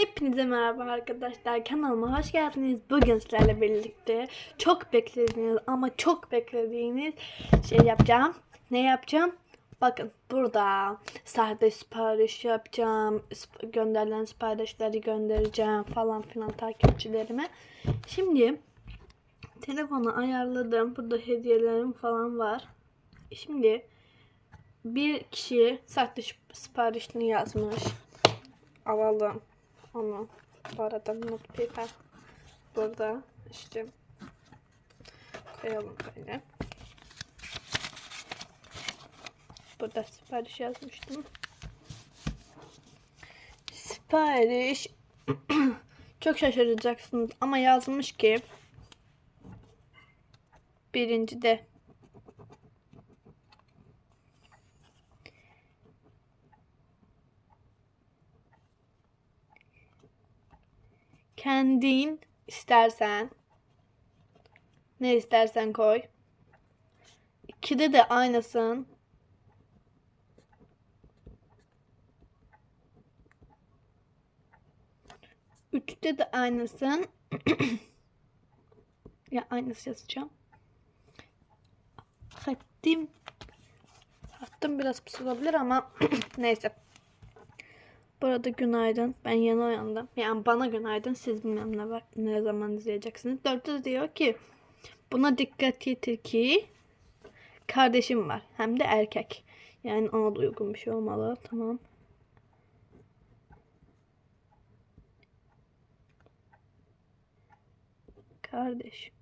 Hepinize merhaba arkadaşlar. Kanalıma hoş geldiniz. Bugün sizlerle birlikte çok beklediğiniz ama çok beklediğiniz şey yapacağım. Ne yapacağım? Bakın burada sahte sipariş yapacağım. Sip- gönderilen siparişleri göndereceğim falan filan takipçilerime. Şimdi telefonu ayarladım. Burada hediyelerim falan var. Şimdi bir kişi sahte siparişini yazmış. Alalım onu. Bu arada paper burada işte koyalım böyle. Burada sipariş yazmıştım. Sipariş çok şaşıracaksınız ama yazmış ki birinci de kendin istersen ne istersen koy. İkide de aynısın. Üçte de aynısın. ya aynısı yazacağım. Hattım hattım biraz pis olabilir ama neyse. Burada günaydın. Ben yeni uyandım. Yani bana günaydın. Siz bilmem ne, ne zaman izleyeceksiniz. Dörtte de diyor ki buna dikkat yetir ki kardeşim var. Hem de erkek. Yani ona da uygun bir şey olmalı. Tamam. Kardeş.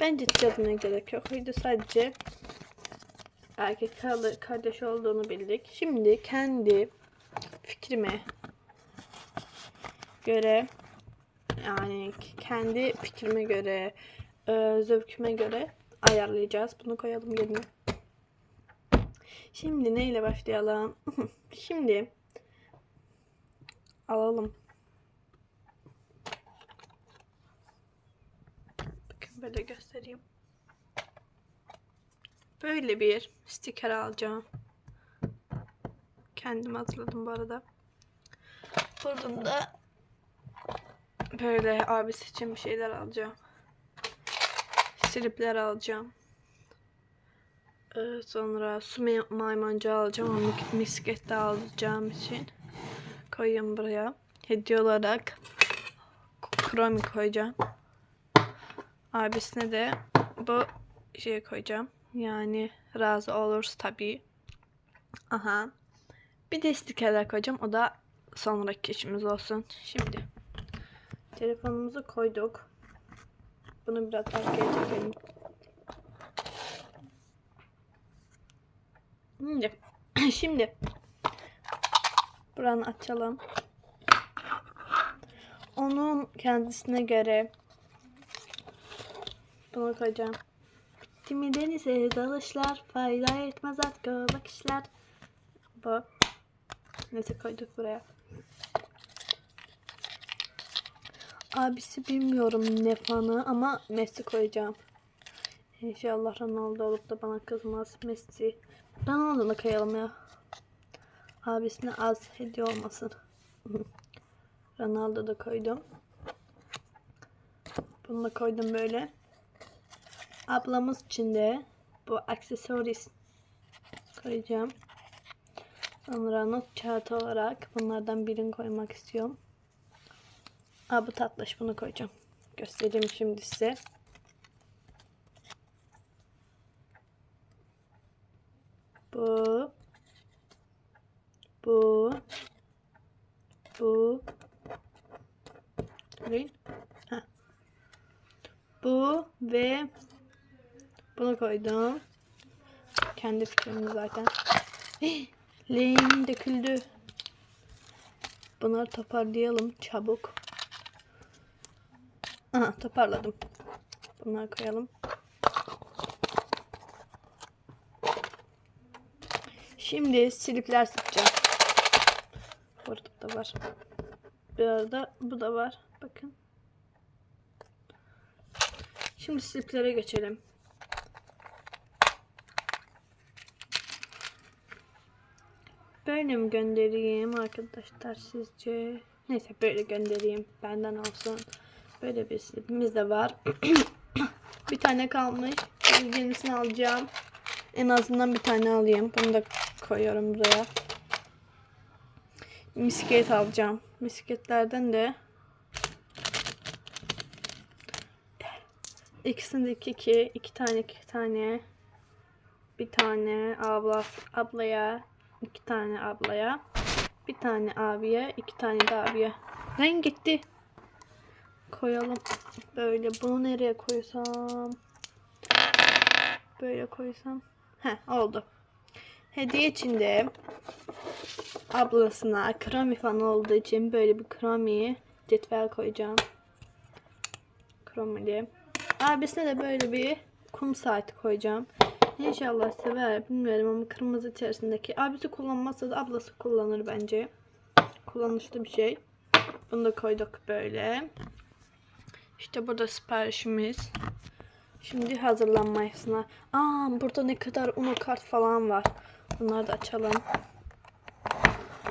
Bence yazmaya gerek yok. Haydi sadece erkek kar- kardeş olduğunu bildik. Şimdi kendi fikrime göre yani kendi fikrime göre e, zevkime göre ayarlayacağız. Bunu koyalım yerine. Şimdi neyle başlayalım? Şimdi alalım. Bakın böyle göstereyim. Böyle bir sticker alacağım. Kendim hazırladım bu arada. Buradan da böyle abisi için bir şeyler alacağım. Slipler alacağım. Ee, sonra su may- maymuncu alacağım. Misket de alacağım için. Koyayım buraya. Hediye olarak kromi koyacağım. Abisine de bu şeyi koyacağım. Yani razı oluruz tabii. Aha. Bir de stikerler koyacağım. O da sonraki işimiz olsun. Şimdi telefonumuzu koyduk. Bunu biraz arkaya çekelim. Şimdi, şimdi buranı açalım. Onun kendisine göre bunu koyacağım. Timi denize dalışlar fayda etmez artık o bakışlar. Bu. Neyse koyduk buraya. Abisi bilmiyorum ne fanı ama Messi koyacağım. İnşallah Ronaldo olup da bana kızmaz. Messi. Ronaldo'nu koyalım ya. Abisine az hediye olmasın. Ronaldo da koydum. Bunu da koydum böyle. Ablamız için de bu aksesuaris koyacağım. Sonra not kağıtı olarak bunlardan birini koymak istiyorum. Aa, bu tatlış bunu koyacağım. Göstereyim şimdi size. Bu. Bu. Bu. Değil. Ha. Bu ve bunu koydum. Kendi fikrim zaten. Hii, Leğenim döküldü. Bunları toparlayalım çabuk. Aha toparladım. Bunları koyalım. Şimdi silipler sıkacağım. Burada da var. Bir arada bu da var. Bakın. Şimdi sliplere geçelim. Böyle mi göndereyim arkadaşlar sizce? Neyse böyle göndereyim. Benden olsun. Böyle bir slipimiz de var. bir tane kalmış. Yenisini alacağım. En azından bir tane alayım. Bunu da koyuyorum buraya. Misket alacağım. Misketlerden de ikisindeki iki, iki tane iki tane bir tane abla ablaya iki tane ablaya bir tane abiye iki tane de abiye. Renk gitti. Koyalım. Böyle bunu nereye koysam? Böyle koysam. Heh, oldu. Hediye içinde ablasına krami falan olduğu için böyle bir krami cetvel koyacağım. Kromili. Abisine de böyle bir kum saati koyacağım İnşallah sever. Bilmiyorum ama kırmızı içerisindeki. Abisi kullanmazsa da ablası kullanır bence. Kullanışlı bir şey. Bunu da koyduk böyle. İşte burada siparişimiz. Şimdi hazırlanmasına. Aa burada ne kadar uno kart falan var. Bunları da açalım.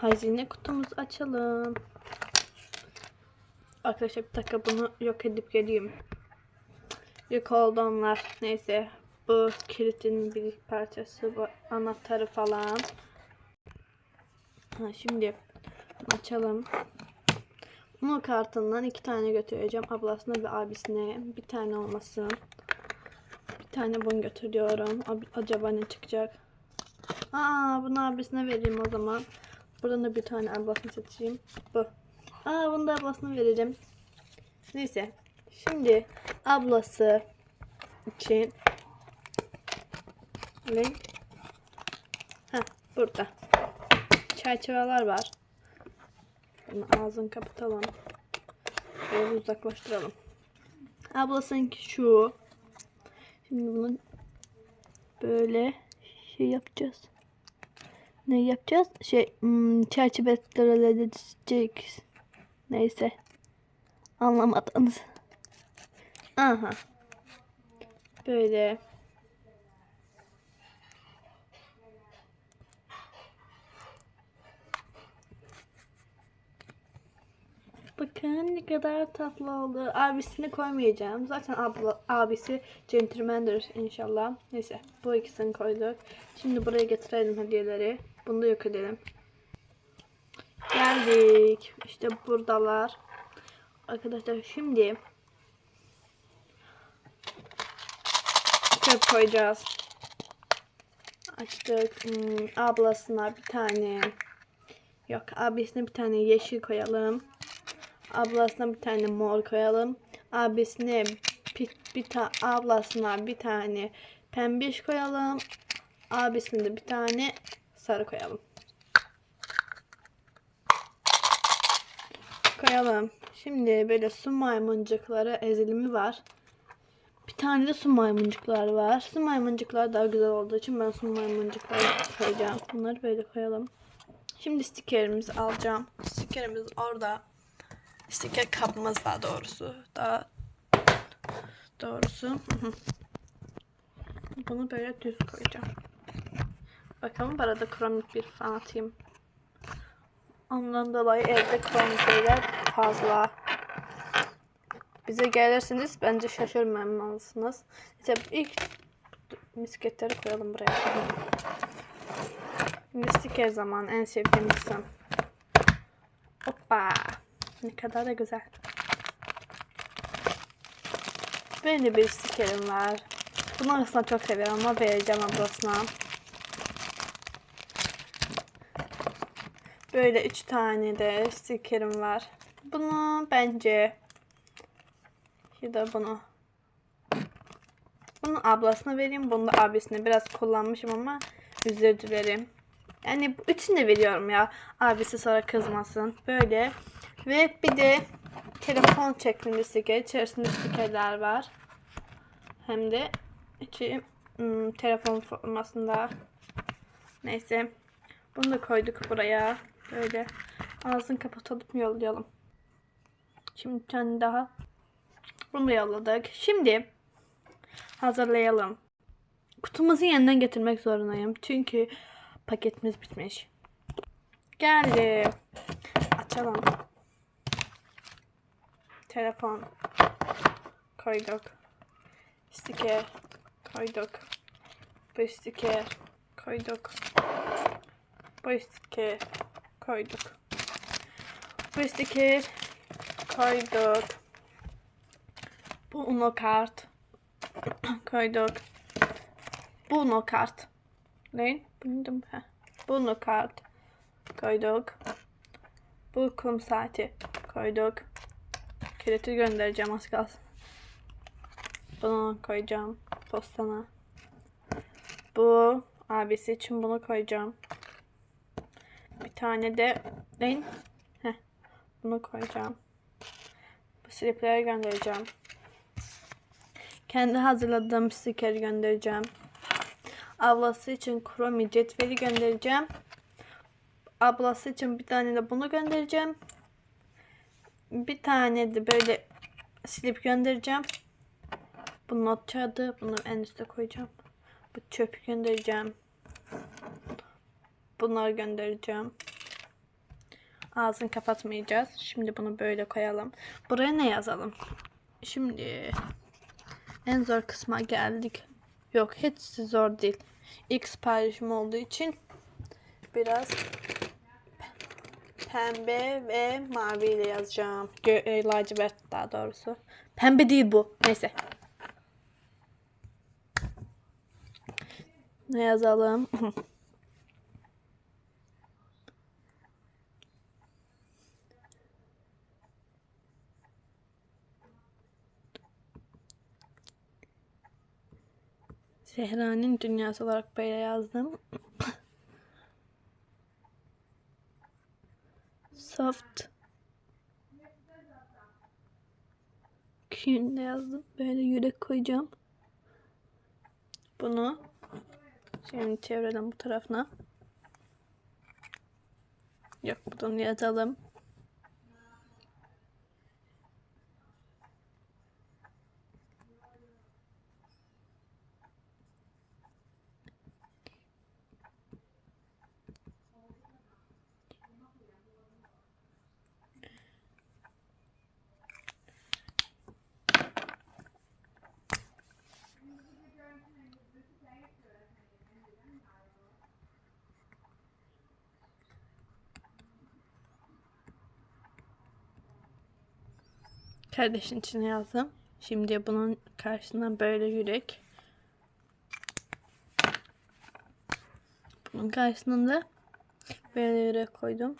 Hazine kutumuzu açalım. Arkadaşlar bir dakika bunu yok edip geleyim. Yok oldu onlar. Neyse bu kilitin bir parçası bu anahtarı falan ha, şimdi açalım Uno kartından iki tane götüreceğim. Ablasına ve abisine. Bir tane olmasın. Bir tane bunu götürüyorum. Ab- Acaba ne çıkacak? Aa bunu abisine vereyim o zaman. Buradan da bir tane ablasını seçeyim. Bu. Aa bunu da ablasına vereceğim. Neyse. Şimdi ablası için ve Heh, burada. Çerçeveler var. Bunu ağzını kapatalım. Böyle uzaklaştıralım. Ablasınki şu. Şimdi bunu böyle şey yapacağız. Ne yapacağız? Şey hmm, çerçeveler edeceğiz. Neyse. Anlamadınız. Aha. Böyle. Bakın ne kadar tatlı oldu. Abisini koymayacağım. Zaten abla, abisi centilmendir inşallah. Neyse bu ikisini koyduk. Şimdi buraya getirelim hediyeleri. Bunu da yok edelim. Geldik. İşte buradalar. Arkadaşlar şimdi çöp koyacağız. Açtık. Hmm, ablasına bir tane yok abisine bir tane yeşil koyalım. Ablasına bir tane mor koyalım. Abisine bir, bir ta, ablasına bir tane pembiş koyalım. Abisine de bir tane sarı koyalım. Koyalım. Şimdi böyle su maymuncukları ezilimi var. Bir tane de su maymuncuklar var. Su maymuncuklar daha güzel olduğu için ben su maymuncukları koyacağım. Bunları böyle koyalım. Şimdi stikerimizi alacağım. Stikerimiz orada. Stiker kapımız daha doğrusu. Daha doğrusu. Bunu böyle düz koyacağım. Bakalım arada kromik bir atayım. Ondan dolayı evde kromik şeyler fazla. Bize gelirsiniz bence şaşırmamalısınız. İşte ilk misketleri koyalım buraya. Şimdi stiker zaman en sevdiğim kısım. Ne kadar da güzel. Böyle bir stikerim var. Bunu aslında çok seviyorum ama vereceğim ablasına. Böyle üç tane de stikerim var. Bunu bence ya da bunu bunu ablasına vereyim. Bunu da abisine biraz kullanmışım ama özür dilerim. Yani üçünü de veriyorum ya. Abisi sonra kızmasın. Böyle. Ve bir de telefon şeklinde stiker. İçerisinde stikerler var. Hem de içi hmm, telefon formasında. Neyse. Bunu da koyduk buraya. Böyle. Ağzını kapatalım yollayalım. Şimdi bir tane daha. Bunu da yolladık. Şimdi hazırlayalım. Kutumuzu yeniden getirmek zorundayım. Çünkü paketimiz bitmiş. geldi. Açalım. Telefon koyduk. Sticker koyduk. Bu sticker koyduk. Bu sticker koyduk. Bu sticker koyduk. Bu uno kart koyduk. Bu uno kart. Ne? Bunu da Bu uno kart koyduk. Bu kum saati koyduk. Kiliti göndereceğim az kalsın. Bunu koyacağım postana. Bu abisi için bunu koyacağım. Bir tane de ne? Heh, bunu koyacağım. Bu slipleri göndereceğim. Kendi hazırladığım stikeri göndereceğim. Ablası için kromi cetveli göndereceğim. Ablası için bir tane de bunu göndereceğim. Bir tane de böyle silip göndereceğim. Bu not kağıdı. Bunu en üste koyacağım. Bu çöpü göndereceğim. Bunları göndereceğim. Ağzını kapatmayacağız. Şimdi bunu böyle koyalım. Buraya ne yazalım? Şimdi en zor kısma geldik. Yok hiç zor değil. İlk siparişim olduğu için biraz pembe ve mavi ile yazacağım. Gö e, lacivert daha doğrusu. Pembe değil bu. Neyse. Ne yazalım? Zehra'nın dünyası olarak böyle yazdım. Soft. Küçüğünde yazdım. Böyle yürek koyacağım. Bunu şimdi çevirelim bu tarafına. Yok bunu yazalım. Kardeşin içine yazdım. Şimdi bunun karşısına böyle yürek. Bunun karşısına da böyle yürek koydum.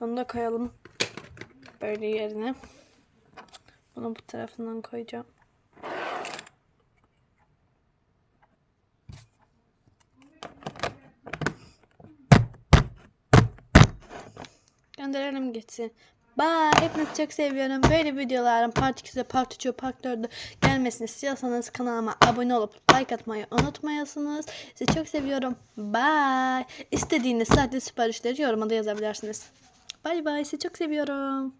Bunu da koyalım. Böyle yerine. Bunu bu tarafından koyacağım. Gönderelim gitsin. Bye. Hepinizi çok seviyorum. Böyle videoların part 2'de, part 3'e, part 4'e gelmesini istiyorsanız kanalıma abone olup like atmayı unutmayasınız. Sizi çok seviyorum. Bye. İstediğiniz saatte siparişleri yoruma da yazabilirsiniz. Bye bye. Sizi çok seviyorum.